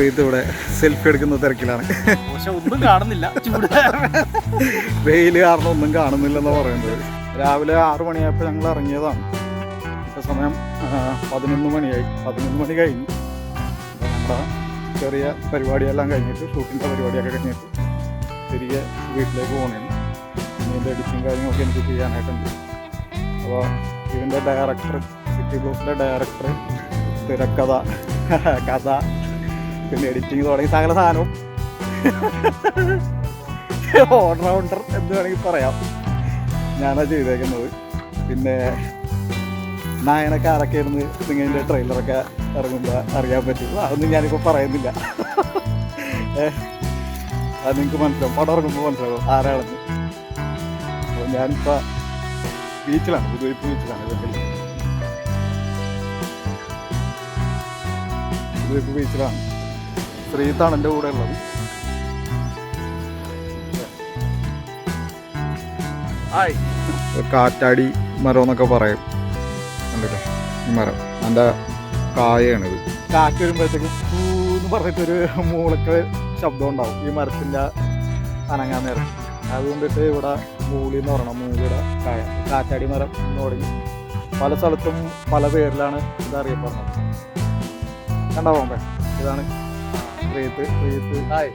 ശ്രീത്ത് ഇവിടെ സെൽഫി എടുക്കുന്ന തിരക്കിലാണ്. ഒന്നും കാണുന്നില്ല വെയിൽ കാരണം ഒന്നും കാണുന്നില്ലെന്ന് പറയുന്നത്. രാവിലെ ആറു മണിയായപ്പോൾ ഞങ്ങൾ ഇറങ്ങിയതാണ്. സമയം പതിനൊന്ന് മണിയായി. പതിനൊന്ന് മണി കഴിഞ്ഞു. നമ്മുടെ ചെറിയ പരിപാടിയെല്ലാം കഴിഞ്ഞിട്ട് ഷൂട്ടിന്റെ പരിപാടിയൊക്കെ കഴിഞ്ഞിട്ട് തിരികെ വീട്ടിലേക്ക് പോകണേ ഇതിന്റെ എഡിറ്റിംഗ് കാര്യങ്ങളൊക്കെ എനിക്ക് ചെയ്യാനായിട്ടുണ്ട്. അപ്പോൾ ഇതിന്റെ ഡയറക്ടർ സിറ്റി ബ്ലൂസിന്റെ ഡയറക്ടർ തിരക്കഥ കഥ പിന്നെ എഡിറ്റിങ് തുടങ്ങി സകല സാധനവും. ഓൾറൗണ്ടർ എന്ന് വേണമെങ്കിൽ പറയാം. ഞാനാ ചെയ്തേക്കുന്നത്. പിന്നെ നായനൊക്കെ ആരൊക്കെ ഇരുന്ന് നിങ്ങളുടെ ട്രെയിലറൊക്കെ ഇറങ്ങുമ്പോൾ അറിയാൻ പറ്റും. അതൊന്നും ഞാനിപ്പോൾ പറയുന്നില്ല. അത് നിങ്ങൾക്ക് മനസ്സിലാവും. പടം ഇറങ്ങുമ്പോൾ മനസ്സിലാവും ആരാണെന്ന്. അപ്പോൾ ഞാനിപ്പോൾ ബീച്ചിലാണ് പുതുവൈപ്പ് ബീച്ചിലാണ് പുതുവൈപ്പ് ബീച്ചിലാണ് ശ്രീത്താണ് എന്റെ കൂടെ ഉള്ളത്. കാറ്റാടി മരം എന്നൊക്കെ പറയും. കണ്ടില്ലേ? ഈ മരം. എന്റെ കായാണിത് കാറ്റ് വരുമ്പോഴത്തേക്കും എന്ന് പറഞ്ഞിട്ടൊരു മൂളക്ക ശബ്ദം ഉണ്ടാവും. ഈ മരത്തിന്റെ അനങ്ങാൻ നേരം. അതുകൊണ്ടിട്ട് ഇവിടെ മൂളി എന്ന് പറയണം. മൂളിയുടെ കായ. കാറ്റാടി മരം എന്ന് തുടങ്ങി. പല സ്ഥലത്തും പല പേരിലാണ് ഇത് അറിയപ്പെടുന്നത്. കണ്ടോ പോമ്പേ ഇതാണ് റീത്ത് പ്രിയത്ത് ഹായ്.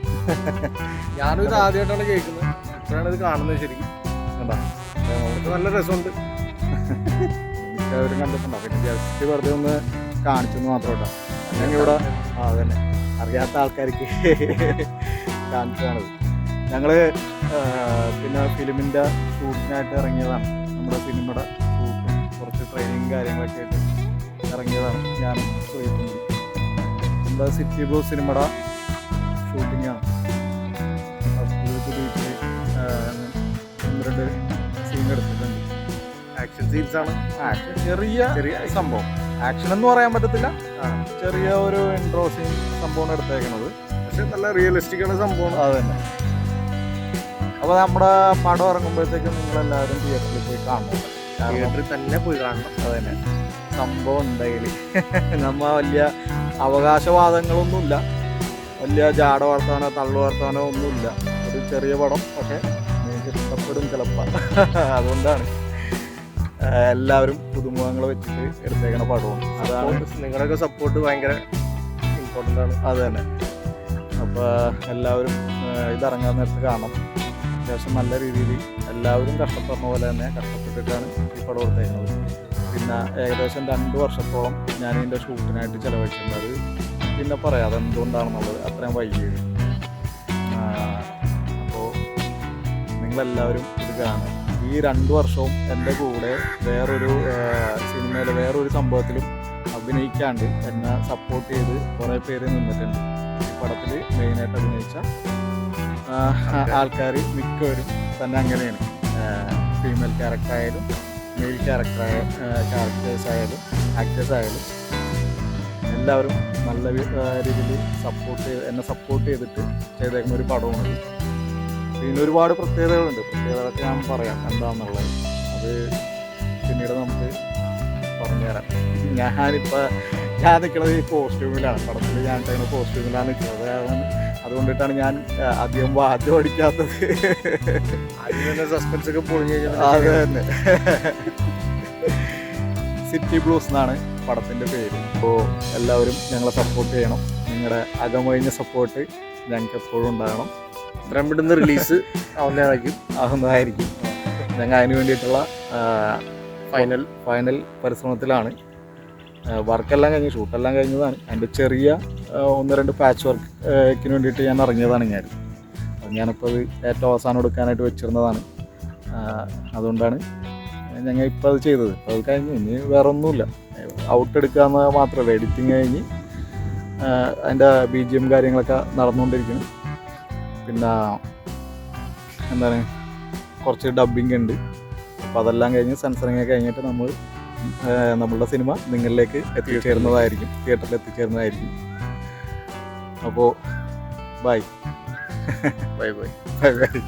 ഞാനും ഇത് ആദ്യമായിട്ടാണ് കേൾക്കുന്നത്. ഇപ്പോഴാണ് ഇത് കാണുന്നത് ശരിക്കും. കണ്ടോ? ഇത് നല്ല രസമുണ്ട്. മിക്കവരും കണ്ടിട്ടുണ്ടോ? പിന്നെ ജസ്റ്റ് വെറുതെ ഒന്ന് കാണിച്ചെന്ന് മാത്രം കേട്ടോ. അല്ലെങ്കിൽ ഇവിടെ ആ അതന്നെ. അറിയാത്ത ആൾക്കാർക്ക് കാണിച്ചതാണത് ഞങ്ങൾ പിന്നെ ഫിലിമിന്റെ ഷൂട്ടിനായിട്ട് ഇറങ്ങിയതാണ്. നമ്മുടെ സിനിമയുടെ ഷൂട്ടും കുറച്ച് ട്രെയിനിങ് കാര്യങ്ങളൊക്കെ ആയിട്ട് ഇറങ്ങിയതാണ് ഞാൻ ചോദിക്കുന്നത് നമ്മുടെ സിറ്റി ബോസ് സിനിമയുടെ ഷൂട്ടിങ്ങാണ് ബീച്ചിൽ ഒന്ന് രണ്ട് സീൻ എടുത്തിട്ടുണ്ട്. ആക്ഷൻ സീൻസ് ആണ്. ആക്ഷൻ ചെറിയ ചെറിയ സംഭവം. ആക്ഷൻ എന്ന് പറയാൻ പറ്റത്തില്ല. ചെറിയ ഒരു ഇൻട്രോ സീൻ സംഭവം എടുത്തേക്കണത്. പക്ഷെ നല്ല റിയലിസ്റ്റിക് ആണ് സംഭവം. അത് തന്നെ. അപ്പോൾ നമ്മുടെ പടം ഇറങ്ങുമ്പോഴത്തേക്കും നിങ്ങൾ എല്ലാവരും തിയേറ്ററിൽ പോയി കാണണം. തിയേറ്ററിൽ തന്നെ പോയി കാണണം. അത് തന്നെ. സംഭവം ഉണ്ടെങ്കിൽ നമ്മ വലിയ അവകാശവാദങ്ങളൊന്നുമില്ല. വലിയ ജാട വർത്താനോ തള്ളു വർത്താനോ ഒന്നുമില്ല. ഒരു ചെറിയ പടം പക്ഷെ നിങ്ങൾക്ക് ഇഷ്ടപ്പെടും ചിലപ്പോൾ. അതുകൊണ്ടാണ് എല്ലാവരും പുതുമുഖങ്ങൾ വെച്ചിട്ട് എടുത്തേക്കണ പടവും. അതാണ്. നിങ്ങളുടെയൊക്കെ സപ്പോർട്ട് ഭയങ്കര ഇമ്പോർട്ടന്റ് ആണ്. അത് തന്നെ. അപ്പോൾ എല്ലാവരും ഇതിറങ്ങാൻ നേരത്ത് കാണണം. അത്യാവശ്യം നല്ല രീതിയിൽ എല്ലാവരും കഷ്ടപ്പെടുന്ന പോലെ തന്നെ കഷ്ടപ്പെട്ടിട്ടാണ് ഈ പടം എടുത്തേക്കുന്നത് പിന്നെ ഏകദേശം രണ്ട് വർഷത്തോളം ഞാൻ ഇതിന്റെ ഷൂട്ടിനായിട്ട് ചിലവഴിച്ചിട്ടുണ്ട്. അത് പിന്നെ പറയാം അതെന്തുകൊണ്ടാണെന്നുള്ളത് അത്രയും വൈകിയത്. അപ്പോൾ നിങ്ങളെല്ലാവരും ഇത് കാണുക ഈ രണ്ട് വർഷവും എന്റെ കൂടെ വേറൊരു സിനിമയിൽ വേറൊരു സംഭവത്തിലും അഭിനയിക്കാണ്ട് എന്നെ സപ്പോർട്ട് ചെയ്ത് കുറേ പേര് നിന്നിട്ടുണ്ട്. ഈ പടത്തിൽ മെയിനായിട്ട് അഭിനയിച്ച ആൾക്കാർ മിക്കവരും തന്നെ അങ്ങനെയാണ്. ഫീമെയിൽ ക്യാരക്ടർ ആയാലും മെയിൽ ക്യാരക്ടർ ക്യാരക്ടേഴ്സ് ആയാലും ആക്ടേഴ്സ് ആയാലും എല്ലാവരും നല്ല രീതിയിൽ സപ്പോർട്ട് ചെയ്ത് എന്നെ സപ്പോർട്ട് ചെയ്തിട്ട് ചെയ്തേക്കുന്ന ഒരു പടമാണ് പിന്നെ ഒരുപാട് പ്രത്യേകതകളുണ്ട്. പ്രത്യേകതകളൊക്കെ ഞാൻ പറയാം. എന്താണെന്നുള്ളത് അത് പിന്നീട് നമുക്ക് പറഞ്ഞുതരാം. ഞാനിപ്പോൾ ഞാൻ നിൽക്കുന്നത് ഈ കോസ്റ്റ്യൂമിലാണ് പടത്തിൽ ഞാൻ ഇട്ടേക്കുന്ന കോസ്റ്റ്യൂമിലാണ് നിൽക്കുന്നത് കാരണം അതുകൊണ്ടിട്ടാണ് ഞാൻ അധികം വാദ്യം അടിക്കാത്തത്. സസ്പെൻസൊക്കെ പൊളിഞ്ഞു സസ്പെൻസ് ഒക്കെ പൊളിഞ്ഞു അത് തന്നെ. സിറ്റി ബ്ലൂസ് എന്നാണ് പടത്തിന്റെ പേര്. അപ്പോൾ എല്ലാവരും ഞങ്ങളെ സപ്പോർട്ട് ചെയ്യണം. നിങ്ങളുടെ അകമൊഴിഞ്ഞ സപ്പോർട്ട് ഞങ്ങൾക്ക് എപ്പോഴും ഉണ്ടാകണം. ഇത്രയും പെട്ടെന്ന് റിലീസ് ആവുന്നതായിരിക്കും. ആകുന്നതായിരിക്കും ഞങ്ങൾ അതിന് വേണ്ടിയിട്ടുള്ള ഫൈനൽ ഫൈനൽ പരിശ്രമത്തിലാണ്. വർക്കെല്ലാം കഴിഞ്ഞ് ഷൂട്ടെല്ലാം കഴിഞ്ഞതാണ്. അതിന്റെ ചെറിയ ഒന്ന് രണ്ട് പാച്ച് വർക്കിന് വേണ്ടിയിട്ട് ഞാൻ ഇറങ്ങിയതാണ് ഞാൻ അത് ഞാനിപ്പോൾ അത് ഏറ്റവും അവസാനം എടുക്കാനായിട്ട് വെച്ചിരുന്നതാണ്. അതുകൊണ്ടാണ് ഞങ്ങൾ ഇപ്പോൾ അത് ചെയ്തത്. അത് കഴിഞ്ഞ് ഇനി വേറെ ഒന്നുമില്ല ഔട്ട് എടുക്കുക എന്ന് മാത്രമല്ല എഡിറ്റിങ് കഴിഞ്ഞ് അതിന്റെ ബി ജി എം കാര്യങ്ങളൊക്കെ നടന്നുകൊണ്ടിരിക്കുന്നു. പിന്നെ എന്താണ് കുറച്ച് ഡബ്ബിംഗ് ഉണ്ട്. അപ്പോൾ അതെല്ലാം കഴിഞ്ഞ് സെൻസറിങ് ഒക്കെ കഴിഞ്ഞിട്ട് നമ്മൾ നമ്മളുടെ സിനിമ നിങ്ങളിലേക്ക് എത്തിച്ചേരുന്നതായിരിക്കും. തിയേറ്ററിൽ എത്തിച്ചേരുന്നതായിരിക്കും. അപ്പോൾ bye bye bye bye bye